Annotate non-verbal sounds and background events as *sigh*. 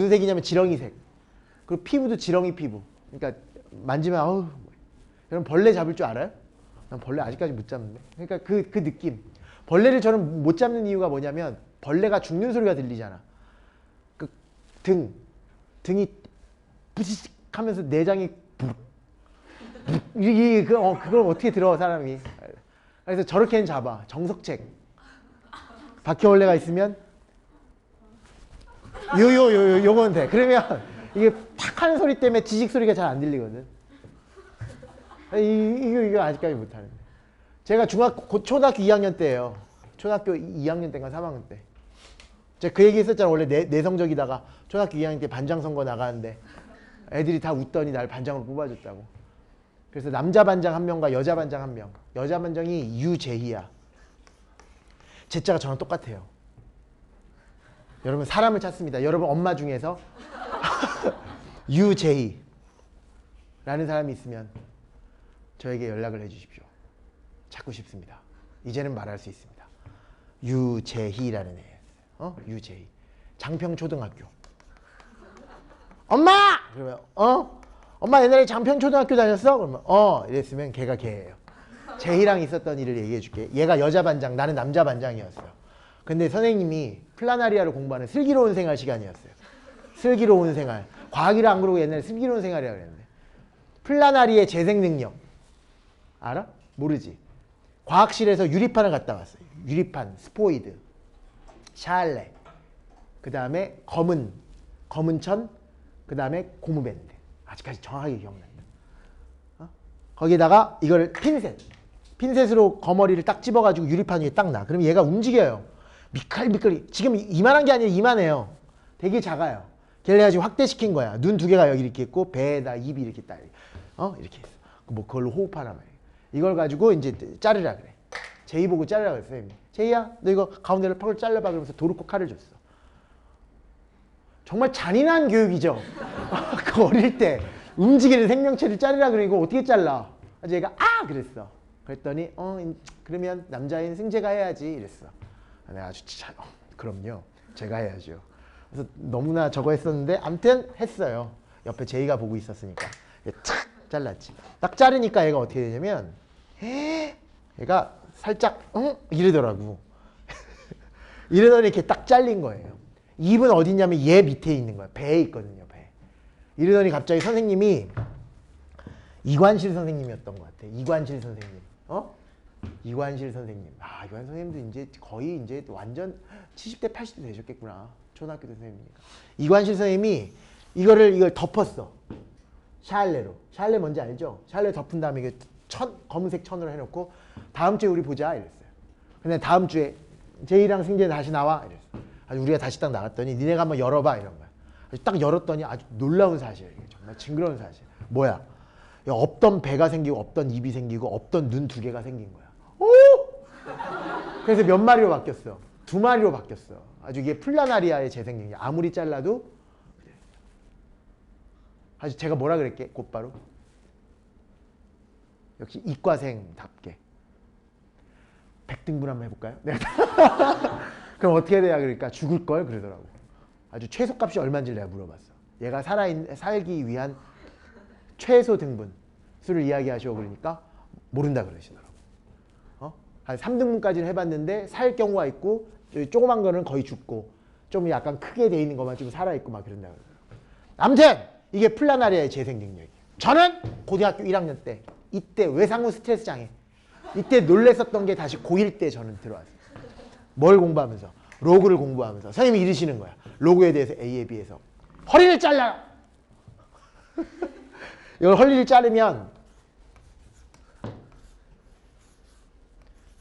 무슨 색이냐면 지렁이색. 그리고 피부도 지렁이 피부. 그러니까 만지면 아우. 여러분 벌레 잡을 줄 알아요? 난 벌레 아직까지 못 잡는데. 그러니까 그, 그 느낌. 벌레를 저는 못 잡는 이유가 뭐냐면 벌레가 죽는 소리가 들리잖아. 그 등, 등이 부시식 하면서 내장이 부르, 이게 그, 어, 그걸 어떻게 들어 사람이. 그래서 저렇게는 잡아. 정석책. 바퀴벌레가 있으면 요 요 요 요건 돼. 그러면 이게 팍 하는 소리 때문에 지직 소리가 잘 안 들리거든. 이, 이거 이거 아직까지 못 하는데. 제가 중학교 고- 초등학교 2학년 때예요. 초등학교 2학년 때인가 3학년 때. 제가 그 얘기 했었잖아. 원래 내, 내성적이다가 초등학교 2학년 때 반장 선거 나가는데 애들이 다 웃더니 날 반장으로 뽑아줬다고. 그래서 남자 반장 한 명과 여자 반장 한 명. 여자 반장이 유재희야. 제자가 저랑 똑같아요. 여러분 사람을 찾습니다. 여러분 엄마 중에서 *laughs* 유재희 라는 사람이 있으면 저에게 연락을 해주십시오. 찾고 싶습니다. 이제는 말할 수 있습니다. 유재희라는 애. 어? 유재희. 장평초등학교. 엄마! 그러면 어? 엄마 옛날에 장평초등학교 다녔어? 그러면 어 이랬으면 걔가 걔예요. 제희랑 있었던 일을 얘기해 줄게. 얘가 여자 반장, 나는 남자 반장이었어요. 근데 선생님이 플라나리아를 공부하는 슬기로운 생활 시간이었어요. 슬기로운 생활. 과학이라 안 그러고 옛날에 슬기로운 생활이라고 그랬는데. 플라나리의 재생 능력. 알아? 모르지. 과학실에서 유리판을 갖다 왔어요. 유리판, 스포이드, 샬레, 그 다음에 검은, 검은 천, 그 다음에 고무밴드. 아직까지 정확하게 기억난다. 어? 거기에다가 이걸 핀셋, 핀셋으로 거머리를 딱 집어가지고 유리판 위에 딱 놔. 그럼 얘가 움직여요. 미끌미끌. 지금 이만한 게 아니라 이만해요. 되게 작아요. 걔를 가지고 확대시킨 거야. 눈 두 개가 여기 이렇게 있고 배에다 입이 이렇게 딱 어 이렇게 있어. 뭐 그걸로 호흡하나 말이야. 이걸 가지고 이제 자르라 그래. 제이 보고 자르라 그랬어. 선생님이. 제이야, 너 이거 가운데를 팍을 잘라봐 그러면서 도르코 칼을 줬어. 정말 잔인한 교육이죠. *laughs* 그 어릴 때 움직이는 생명체를 자르라 그러고 어떻게 잘라? 그래서 얘가 아 그랬어. 그랬더니 어 인- 그러면 남자인 승재가 해야지 이랬어. 아, 내가 아주 참 어, 그럼요. 제가 해야죠. 그래서 너무나 저거 했었는데 암튼 했어요. 옆에 제이가 보고 있었으니까 착 잘랐지. 딱 자르니까 얘가 어떻게 되냐면 얘가 살짝 응 이러더라고. *laughs* 이러더니 이렇게 딱 잘린 거예요. 입은 어디냐면 얘 밑에 있는 거야. 배에 있거든요. 배. 이러더니 갑자기 선생님이 이관실 선생님이었던 것 같아. 이관실 선생님. 어? 이관실 선생님. 아, 이관 선생님도 이제 거의 이제 완전 70대, 80대 되셨겠구나. 초등학교 때 선생님이니까. 이관실 선생님이 이거를 이걸 덮었어. 샬레로. 샬레 뭔지 알죠? 샬레 덮은 다음에 이게 천, 검은색 천으로 해놓고 다음 주에 우리 보자 이랬어요. 근데 다음 주에 제이랑 승재 다시 나와 이랬어. 아주 우리가 다시 딱 나갔더니 니네가 한번 열어봐 이런 거야. 딱 열었더니 아주 놀라운 사실이에요. 정말 징그러운 사실. 뭐야? 야, 없던 배가 생기고 없던 입이 생기고 없던 눈 두 개가 생긴 거야. 오! 그래서 몇 마리로 바뀌었어? 두 마리로 바뀌었어. 아주 이게 플라나리아의 재생 능력. 아무리 잘라도 아주 제가 뭐라 그랬게 곧바로 역시 이과생답게 100등분 한번 해볼까요? 네. *laughs* 그럼 어떻게 돼야 그러니까 죽을 걸 그러더라고. 아주 최소값이 얼마인지 내가 물어봤어. 얘가 살아 살기 위한 최소 등분 수를 이야기하시오 그러니까 모른다 그러시더라고. 어? 한 3등분까지는 해봤는데 살 경우가 있고 조그만 거는 거의 죽고 좀 약간 크게 돼 있는 것만 좀 살아 있고 막 그런다. 아무튼 이게 플라나리아의 재생 능력이에요. 저는 고등학교 1학년 때 이때 외상후 스트레스 장애 이때 놀랬었던 게 다시 고1 때 저는 들어왔어요. 뭘 공부하면서 로그를 공부하면서 선생님이 이러시는 거야. 로그에 대해서 A에 비해서 허리를 잘라요. 이걸 허리를 자르면